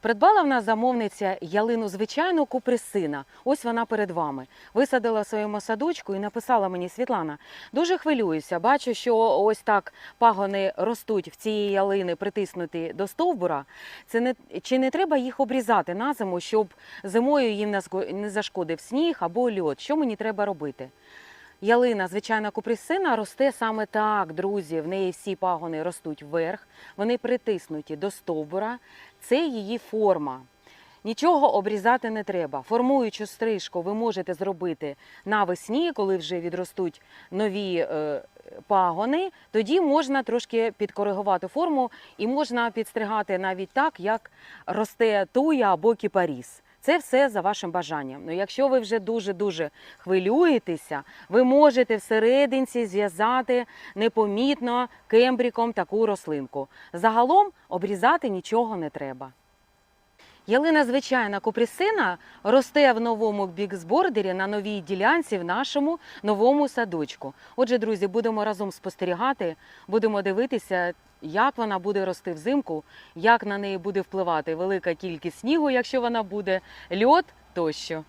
Придбала в нас замовниця ялину звичайну куприсина. Ось вона перед вами. Висадила своєму садочку і написала мені Світлана. Дуже хвилююся. Бачу, що ось так пагони ростуть в цієї ялини, притиснуті до стовбура. Це не чи не треба їх обрізати на зиму, щоб зимою їм не зашкодив сніг або льод? Що мені треба робити? Ялина, звичайна куприсина, росте саме так, друзі. В неї всі пагони ростуть вверх, вони притиснуті до стовбура. Це її форма. Нічого обрізати не треба. Формуючу стрижку ви можете зробити навесні, коли вже відростуть нові е, пагони. Тоді можна трошки підкоригувати форму і можна підстригати навіть так, як росте туя або кіпаріс. Це все за вашим бажанням. Ну, якщо ви вже дуже-дуже хвилюєтеся, ви можете всерединці зв'язати непомітно кембріком таку рослинку. Загалом обрізати нічого не треба. Ялина звичайна купрісина росте в новому біксбордері на новій ділянці в нашому новому садочку. Отже, друзі, будемо разом спостерігати, будемо дивитися, як вона буде рости взимку, як на неї буде впливати велика кількість снігу, якщо вона буде, льод тощо.